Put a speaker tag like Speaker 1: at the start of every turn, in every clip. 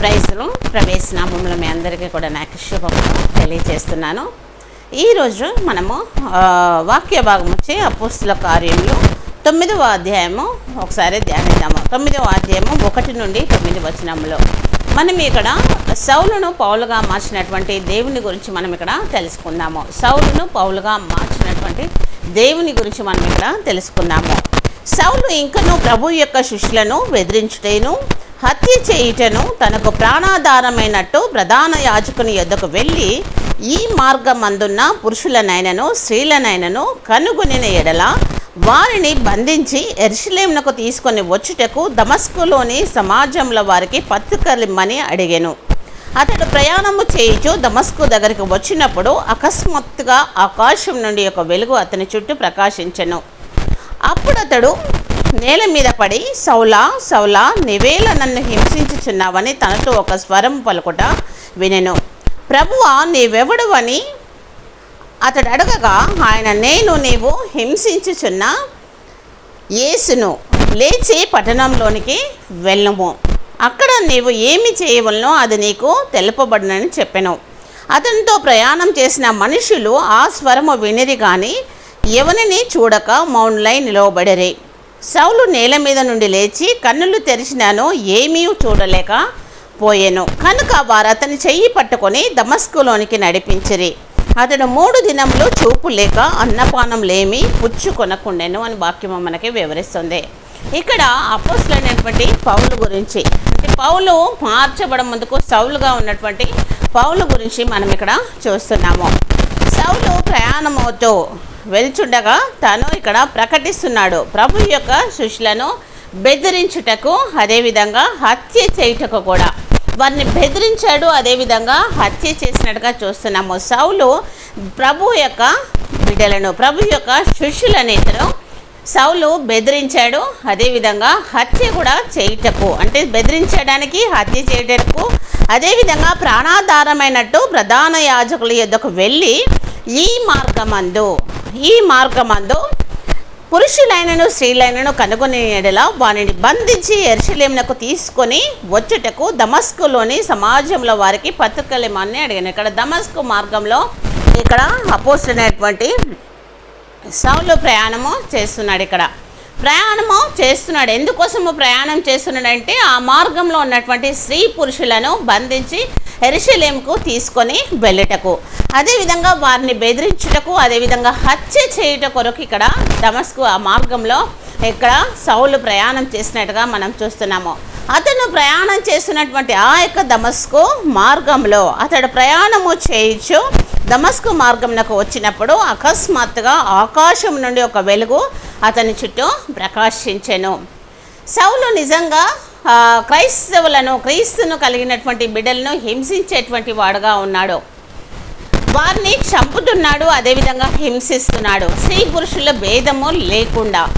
Speaker 1: ప్రైజ్లు ప్రవేశనామంలో మీ అందరికీ కూడా నాకు శుభం తెలియజేస్తున్నాను. ఈరోజు మనము వాక్య భాగం వచ్చి అపుస్తుల కార్యములు తొమ్మిదవ అధ్యాయము ఒకసారి ధ్యానిద్దాము. తొమ్మిదవ అధ్యాయము ఒకటి నుండి తొమ్మిది వచనంలో మనం ఇక్కడ సౌలును పౌలుగా మార్చినటువంటి దేవుని గురించి మనం ఇక్కడ తెలుసుకుందాము. సౌలును పౌలుగా మార్చినటువంటి దేవుని గురించి మనం ఇక్కడ తెలుసుకుందాము. సౌలు ఇంకను ప్రభు యొక్క శిష్యులను బెదిరించుటేను హత్య చేయుటను తనకు ప్రాణాధారమైనట్టు ప్రధాన యాజకుని యొద్దకు వెళ్ళి ఈ మార్గమందున్న పురుషులనైనను స్త్రీలనైనను కనుగొనిన ఎడల వారిని బంధించి ఎర్షిలేమునకు తీసుకొని వచ్చుటకు దమస్కులోని సమాజంలో వారికి పత్రికలిమ్మని అడిగాను. అతడు ప్రయాణము చేయుచు దమస్కు దగ్గరికి వచ్చినప్పుడు అకస్మాత్తుగా ఆకాశం నుండి ఒక వెలుగు అతని చుట్టూ ప్రకాశించెను. అప్పుడు అతడు నేల మీద పడి సౌలా సౌలా నివేల నన్ను హింసించుచున్నావని తనతో ఒక స్వరం పలుకుట వినెను. ప్రభువా నీవెవడు అని అతడు అడగగా ఆయన నేను నీవు హింసించుచున్న యేసును. లేచి పట్టణంలోనికి వెళ్ళము. అక్కడ నీవు ఏమి చేయవలనో అది నీకు తెలుపబడినని చెప్పాను. అతనితో ప్రయాణం చేసిన మనుషులు ఆ స్వరము వినిరి కానీ ఎవరిని చూడక మౌనులై నిలవబడరే. సౌలు నేల మీద నుండి లేచి కన్నులు తెరిచినాను ఏమీ చూడలేక పోయాను. కనుక వారు అతని చెయ్యి పట్టుకొని దమస్కులోనికి నడిపించిరి. అతడు మూడు దినములు చూపు లేక అన్నపానం లేమి పుచ్చు కొనకుండెను అని వాక్యం మనకి వివరిస్తుంది. ఇక్కడ అపోసులైనటువంటి పౌలు గురించి అంటే పౌలు మార్చబడం ముందుకు సౌలుగా ఉన్నటువంటి పౌలు గురించి మనం ఇక్కడ చూస్తున్నాము. సౌలు ప్రయాణమవుతూ వెళ్చుండగా తను ఇక్కడ ప్రకటిస్తున్నాడు. ప్రభు యొక్క శిష్యులను బెదిరించుటకు అదేవిధంగా హత్య చేయుటకు కూడా. వారిని బెదిరించాడు అదేవిధంగా హత్య చేసినట్టుగా చూస్తున్నాము. సౌలు ప్రభు యొక్క బిడ్డలను ప్రభు యొక్క శిష్యులని ఇతను సౌలు బెదిరించాడు అదేవిధంగా హత్య కూడా చేయుటకు. అంటే బెదిరించడానికి హత్య చేయటకు అదేవిధంగా ప్రాణాధారమైనట్టు ప్రధాన యాజకుల యొద్దకు వెళ్ళి ఈ మార్గమందు ఈ మార్గమందు పురుషులైనను స్త్రీలైనను కనుగొని ఎడల వారిని బంధించి ఎర్షలేమునకు తీసుకొని వచ్చుటకు దమస్కులోని సమాజంలో వారికి పత్రికలేమని అడిగాను. ఇక్కడ దమస్కు మార్గంలో ఇక్కడ అపోస్తున్నటువంటి సౌలు ప్రయాణము చేస్తున్నాడు ఇక్కడ. ప్రయాణము చేస్తున్నాడు. ఎందుకోసము ప్రయాణం చేస్తున్నాడంటే ఆ మార్గంలో ఉన్నటువంటి స్త్రీ పురుషులను బంధించి ఎరుషలేంకు తీసుకొని వెళ్ళటకు. అదేవిధంగా వారిని బెదిరించుటకు అదేవిధంగా హత్య చేయుట కొరకు ఇక్కడ దమస్కు ఆ మార్గంలో ఇక్కడ సౌలు ప్రయాణం చేసినట్టుగా మనం చూస్తున్నాము. అతను ప్రయాణం చేస్తున్నటువంటి ఆ యొక్క దమస్కు మార్గంలో అతడు ప్రయాణము చేయొచ్చు దమస్కు మార్గంలోకి వచ్చినప్పుడు అకస్మాత్తుగా ఆకాశం నుండి ఒక వెలుగు అతని చుట్టూ ప్రకాశించెను. సౌలు నిజంగా క్రైస్తవులను క్రీస్తును కలిగినటువంటి బిడ్డలను హింసించేటువంటి వాడుగా ఉన్నాడు. వారిని చంపుతున్నాడు అదేవిధంగా హింసిస్తున్నాడు. స్త్రీ పురుషుల భేదము లేకుండా.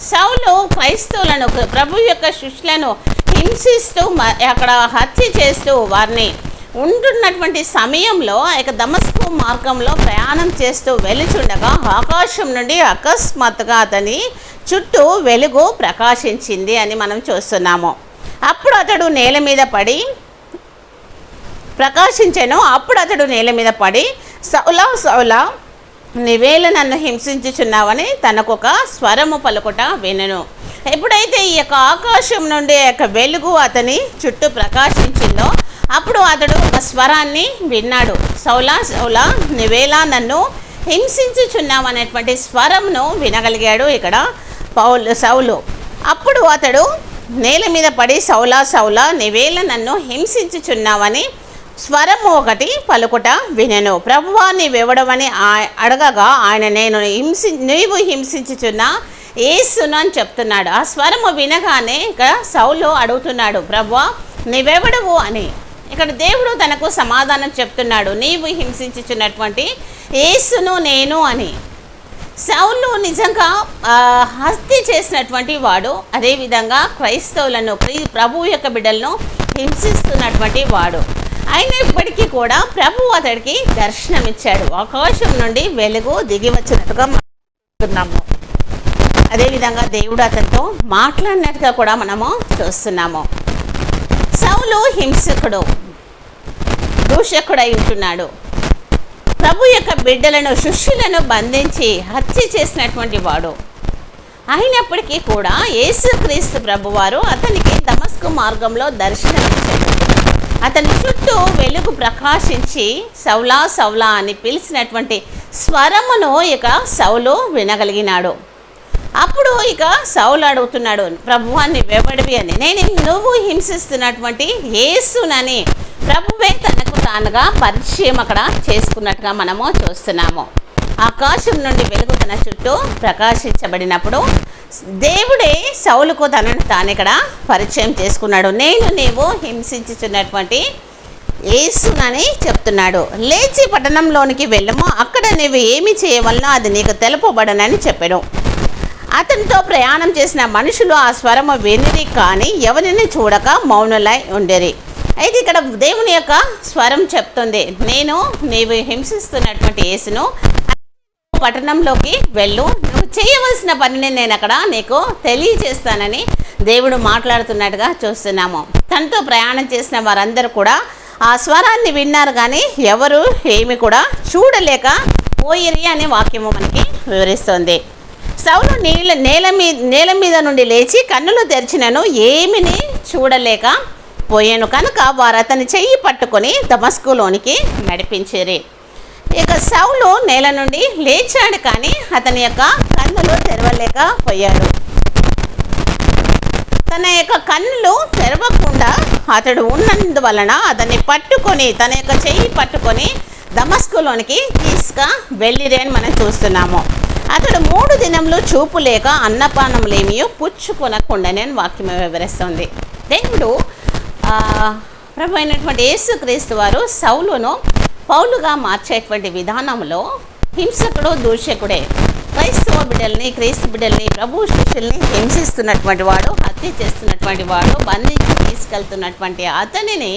Speaker 1: సౌలు క్రైస్తవులను ప్రభు యొక్క శిష్యులను హింసిస్తూ మ- అక్కడ హత్య చేస్తూ వారిని ఉంటున్నటువంటి సమయంలో ఇక దమస్కు మార్గంలో ప్రయాణం చేస్తూ వెలుచుండగా ఆకాశం నుండి అకస్మాత్తుగా అతని చుట్టూ వెలుగు ప్రకాశించింది అని మనం చూస్తున్నాము. అప్పుడు అతడు నేల మీద పడి ప్రకాశించెను. అప్పుడు అతడు నేల మీద పడి సౌలా సౌలా నివేళ నన్ను హింసించుచున్నావని తనకొక స్వరము పలుకుట వినను. ఎప్పుడైతే ఈ యొక్క ఆకాశం నుండి యొక్క వెలుగు అతని చుట్టూ ప్రకాశించిందో అప్పుడు అతడు ఒక స్వరాన్ని విన్నాడు. సౌలా సౌలా నివేళ నన్ను హింసించుచున్నావనేటువంటి స్వరంను వినగలిగాడు ఇక్కడ పౌలు సౌలు. అప్పుడు అతడు నేల మీద పడి సౌలా సౌలా నివేళ నన్ను హింసించుచున్నావని స్వరము ఒకటి పలుకుట వినెను. ప్రభువా నీవెవడమని అడగగా ఆయన నేను హింసి నీవు హింసించుచున్న ఏసును అని చెప్తున్నాడు. ఆ స్వరము వినగానే ఇక్కడ సౌలు అడుగుతున్నాడు ప్రభువా నీవెవడవు అని? ఇక్కడ దేవుడు తనకు సమాధానం చెప్తున్నాడు నీవు హింసించుచున్నటువంటి ఏసును నేను అని. సౌలు నిజంగా హస్తి హత్య చేసినటువంటి వాడు అదేవిధంగా క్రైస్తవులను ప్రభు యొక్క బిడ్డలను హింసిస్తున్నటువంటి వాడు. అయినప్పటికీ కూడా ప్రభు అతడికి దర్శనమిచ్చాడు. ఆకాశం నుండి వెలుగు దిగి వచ్చినట్టుగా మనం అదేవిధంగా దేవుడు అతనితో మాట్లాడినట్టుగా కూడా మనము చూస్తున్నాము. సౌలు హింసకుడు దూషకుడై ఉంటున్నాడు. ప్రభు యొక్క బిడ్డలను శిష్యులను బంధించి హత్య చేసినటువంటి వాడు. అయినప్పటికీ కూడా యేసుక్రీస్తు ప్రభువారు అతనికి దమస్కు మార్గంలో దర్శనమిచ్చాడు అతని చుట్టూ వెలుగు ప్రకాశించి సౌలా సౌలా అని పిలిచినటువంటి స్వరమును ఇక సౌలు వినగలిగినాడు. అప్పుడు ఇక సౌలు అడుగుతున్నాడు ప్రభువాన్ని వెవడివి అని? నేను నువ్వు హింసిస్తున్నటువంటి యేసునని ప్రభువే తనకు తానుగా పరిచయం అక్కడ చేసుకున్నట్టుగా మనము చూస్తున్నాము. ఆకాశం నుండి వెలుగు తన చుట్టూ ప్రకాశించబడినప్పుడు దేవుడే సౌలుకు తనను తాను ఇక్కడ పరిచయం చేసుకున్నాడు. నేను నీవు హింసించుచున్నటువంటి యేసునని చెప్తున్నాడు. లేచి పట్టణంలోనికి వెళ్ళము. అక్కడ నీవు ఏమి చేయవలనో అది నీకు తెలుపబడనని చెప్పాడు. అతనితో ప్రయాణం చేసిన మనుషులు ఆ స్వరము వినిరి కానీ ఎవరిని చూడక మౌనులై ఉండేరి. అయితే ఇక్కడ దేవుని యొక్క స్వరం చెప్తుంది నేను నీవు హింసిస్తున్నటువంటి యేసును పట్టణంలోకి వెళ్ళు. నువ్వు చేయవలసిన పనిని నేను అక్కడ నీకు తెలియజేస్తానని దేవుడు మాట్లాడుతున్నట్టుగా చూస్తున్నాము. తనతో ప్రయాణం చేసిన వారందరూ కూడా ఆ స్వరాన్ని విన్నారు కానీ ఎవరు ఏమి కూడా చూడలేక పోయిరి అనే వాక్యము మనకి వివరిస్తుంది. సౌలు నీళ్ళ నేల మీద నేల మీద నుండి లేచి కన్నులు తెరిచినను ఏమిని చూడలేక పోయాను కనుక వారు అతని చెయ్యి పట్టుకొని దమస్కులోనికి నడిపించేరి. ఇక సౌలు నేల నుండి లేచాడు కానీ అతని యొక్క కన్నులు తెరవలేకపోయాడు తన యొక్క కన్నులు తెరవకుండా అతడు ఉన్నందువలన అతన్ని పట్టుకొని తన యొక్క చెయ్యి పట్టుకొని దమస్కులోనికి తీసుక వెళ్ళిరే అని మనం చూస్తున్నాము. అతడు మూడు దినంలో చూపు లేక అన్నపానములేమియో పుచ్చుకొనకుండానే అని వాక్యం వివరిస్తుంది. దేవుడు ప్రభు అయినటువంటి యేసుక్రీస్తు వారు సౌలును పౌలుగా మార్చేటువంటి విధానంలో హింసకుడు దూషకుడే క్రైస్తవ బిడ్డల్ని క్రీస్తు బిడ్డల్ని ప్రభు శిష్యుల్ని హింసిస్తున్నటువంటి వాడు హత్య చేస్తున్నటువంటి వాడు బంధించి తీసుకెళ్తున్నటువంటి అతనిని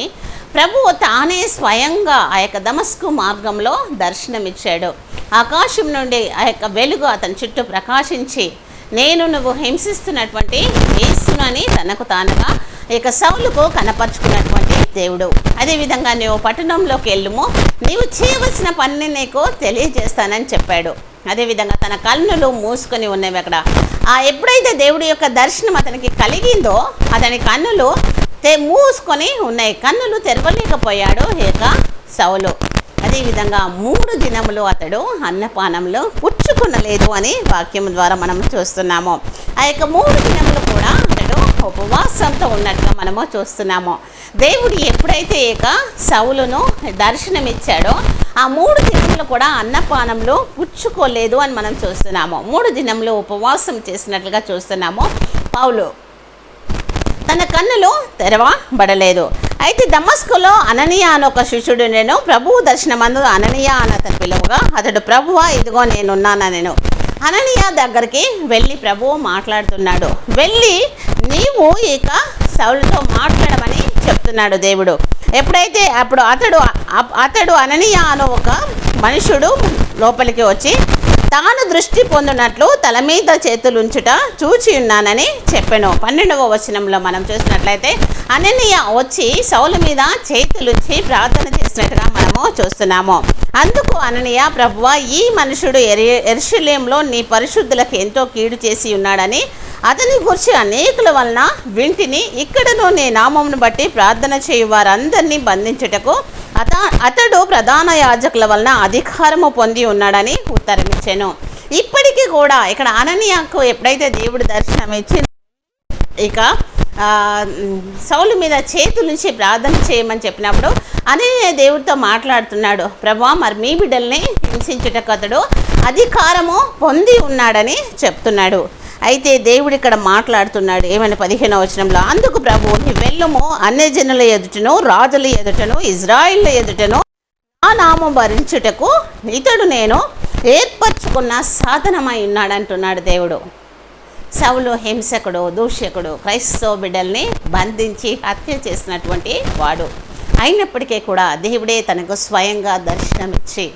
Speaker 1: ప్రభువు తానే స్వయంగా ఆ యొక్క దమస్కు మార్గంలో దర్శనమిచ్చాడు. ఆకాశం నుండి ఆ యొక్క వెలుగు అతని చుట్టూ ప్రకాశించి నేను నువ్వు హింసిస్తున్నటువంటి యేసునని తనకు తానుగా ఇక సౌలుకు కనపరుచుకున్నటువంటి దేవుడు. అదేవిధంగా నువ్వు పట్టణంలోకి వెళ్ళుము. నీవు చేయవలసిన పనిని నీకు తెలియజేస్తానని చెప్పాడు. అదేవిధంగా తన కన్నులు మూసుకొని ఉన్నవి అక్కడ. ఆ ఎప్పుడైతే దేవుడి యొక్క దర్శనం అతనికి కలిగిందో అతని కన్నులు తె మూసుకొని ఉన్నాయి. కన్నులు తెరవలేకపోయాడు ఇక సౌలు. అదేవిధంగా మూడు దినములు అతడు అన్నపానంలో పుచ్చుకునలేదు అని వాక్యం ద్వారా మనం చూస్తున్నాము. ఆ యొక్క మూడు దినములు కూడా అతడు ఉపవాసంతో ఉన్నట్టుగా మనము చూస్తున్నాము. దేవుడు ఎప్పుడైతే ఇక సౌలును దర్శనమిచ్చాడో ఆ మూడు దినములు కూడా అన్నపానంలో పుచ్చుకోలేదు అని మనం చూస్తున్నాము. మూడు దినములు ఉపవాసం చేసినట్లుగా చూస్తున్నాము. పౌలు తన కన్నులు తెరవబడలేదు. అయితే దమస్కులో అననీయ అని ఒక శిష్యుడు నేను. ప్రభువు దర్శనమందు అననీయ అని అతను పిలువగా అతడు ప్రభువా ఇదిగో నేనున్నానా నేను అననీయ దగ్గరికి వెళ్ళి ప్రభువు మాట్లాడుతున్నాడు. వెళ్ళి నీవు ఇక సౌలుతో మాట్లాడమని చెప్తున్నాడు దేవుడు. ఎప్పుడైతే అప్పుడు అతడు అతడు అననీయ అను ఒక మనుషుడు లోపలికి వచ్చి తాను దృష్టి పొందినట్లు తల మీద చేతులుంచుట చూచి ఉన్నానని చెప్పాను. పన్నెండవ వచనంలో మనం చూసినట్లయితే అననీయ వచ్చి సౌలు మీద చేతులుంచి ప్రార్థన చేసినట్టుగా మనము చూస్తున్నాము. అందుకు అననీయ ప్రభువ ఈ మనుషుడు ఎరి ఎరుషులేంలో నీ పరిశుద్ధులకు ఎంతో కీడు చేసి ఉన్నాడని అతని గురించి అనేకుల వలన వింటిని ఇక్కడను నీ నామమును బట్టి ప్రార్థన చేయు వారందరినీ బంధించుటకు అత అతడు ప్రధాన యాజకుల వలన అధికారము పొంది ఉన్నాడని ఉత్తరమిచ్చాను. ఇప్పటికీ కూడా ఇక్కడ అననీయకు ఎప్పుడైతే దేవుడు దర్శనం ఇచ్చి ఇక సౌలు మీద చేతుల నుంచి ప్రార్థన చేయమని చెప్పినప్పుడు అననీయ దేవుడితో మాట్లాడుతున్నాడు. ప్రభా మరి మీ బిడ్డల్ని హింసించుటకు అతడు అధికారము పొంది ఉన్నాడని చెప్తున్నాడు. అయితే దేవుడు ఇక్కడ మాట్లాడుతున్నాడు ఏమైనా పదిహేనవ వచనంలో అందుకు ప్రభు నీ వెళ్ళుము అన్యజనుల ఎదుటను రాజుల ఎదుటను ఇజ్రాయిల్ల ఎదుటను ఆ నామం భరించుటకు ఇతడు నేను ఏర్పరచుకున్న సాధనమై ఉన్నాడంటున్నాడు దేవుడు. సౌలు హింసకుడు దూషకుడు క్రైస్తవ బిడ్డల్ని బంధించి హత్య చేసినటువంటి వాడు. అయినప్పటికీ కూడా దేవుడే తనకు స్వయంగా దర్శనమిచ్చి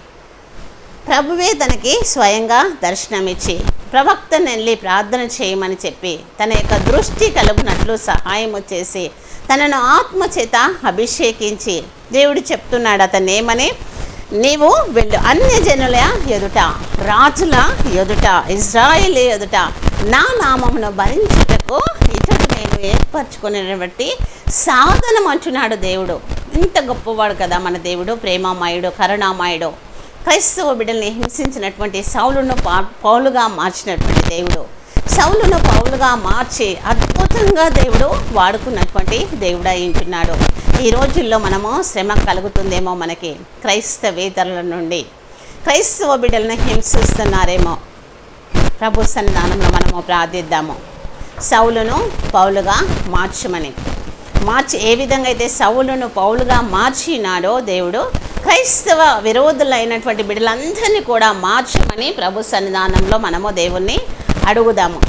Speaker 1: ప్రభువే తనకి స్వయంగా దర్శనమిచ్చి ప్రవక్తను వెళ్ళి ప్రార్థన చేయమని చెప్పి తన యొక్క దృష్టి కలుగునట్లు సహాయము చేసి తనను ఆత్మచేత అభిషేకించి దేవుడు చెప్తున్నాడు అతను ఏమని నీవు వెళ్ళు అన్య జనుల ఎదుట రాజుల ఎదుట ఇజ్రాయిల్ ఎదుట నా నామమును భరించుటకు ఇతడు నేను ఏర్పరచుకునేటువంటి సాధనం అంటున్నాడు దేవుడు. ఇంత గొప్పవాడు కదా మన దేవుడు ప్రేమామయుడు కరుణామయుడు. క్రైస్తవ బిడ్డల్ని హింసించినటువంటి సౌలును పా పౌలుగా మార్చినటువంటి దేవుడు. సౌలును పౌలుగా మార్చి అద్భుతంగా దేవుడు వాడుకున్నటువంటి దేవుడు అయింటున్నాడు ఈ రోజుల్లో మనము శ్రమ కలుగుతుందేమో మనకి క్రైస్తవేతరుల నుండి. క్రైస్తవ బిడ్డలను హింసిస్తున్నారేమో. ప్రభు సన్నిధానంలో మనము ప్రార్థిద్దాము. సౌలును పౌలుగా మార్చమని. మార్చి ఏ విధంగా అయితే సౌలును పౌలుగా మార్చినాడో దేవుడు క్రైస్తవ విరోధులైనటువంటి బిడ్డలందరినీ కూడా మార్చమని ప్రభు సన్నిధానంలో మనము దేవుణ్ణి అడుగుదాము.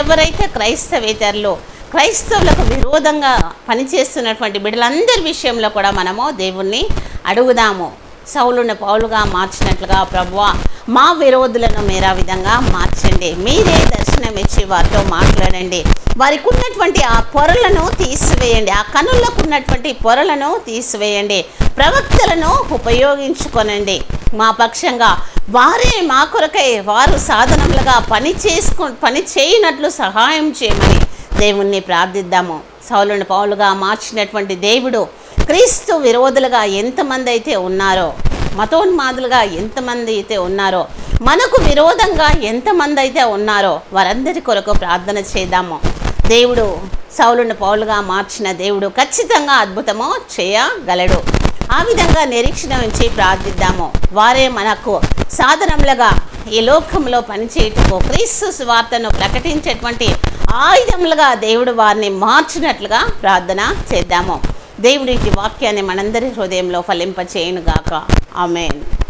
Speaker 1: ఎవరైతే క్రైస్తవేతరులు క్రైస్తవులకు విరోధంగా పనిచేస్తున్నటువంటి బిడ్డలందరి విషయంలో కూడా మనము దేవుణ్ణి అడుగుదాము. సౌలును పౌలుగా మార్చినట్లుగా ప్రభువా మా విరోధులను మేరా విధంగా మార్చండి. మీరే దర్శనం ఇచ్చి వారితో మాట్లాడండి. వారికి ఉన్నటువంటి ఆ పొరలను తీసివేయండి. ఆ కనులకు ఉన్నటువంటి పొరలను తీసివేయండి. ప్రవక్తలను ఉపయోగించుకొనండి. మా పక్షంగా వారే మా కొరకై వారు సాధనములుగా పని చేసుకు పని చేయనట్లు సహాయం చేయమని దేవుణ్ణి ప్రార్థిద్దాము. సౌలుని పౌలుగా మార్చినటువంటి దేవుడు క్రీస్తు విరోధులుగా ఎంతమంది అయితే ఉన్నారో మతోన్మాదులుగా ఎంతమంది అయితే ఉన్నారో మనకు విరోధంగా ఎంతమంది అయితే ఉన్నారో వారందరి కొరకు ప్రార్థన చేద్దాము. దేవుడు సౌలును పౌలుగా మార్చిన దేవుడు ఖచ్చితంగా అద్భుతము చేయగలడు. ఆ విధంగా నిరీక్షణ ఉంచి ప్రార్థిద్దాము. వారే మనకు సాధనములుగా ఈ లోకంలో పనిచేయటకు క్రీస్తు వార్తను ప్రకటించేటువంటి ఆయుధములుగా దేవుడు వారిని మార్చినట్లుగా ప్రార్థన చేద్దాము. దేవుడి వాక్యాన్ని మనందరి హృదయంలో ఫలింపచేయునుగాక. ఆమెన్.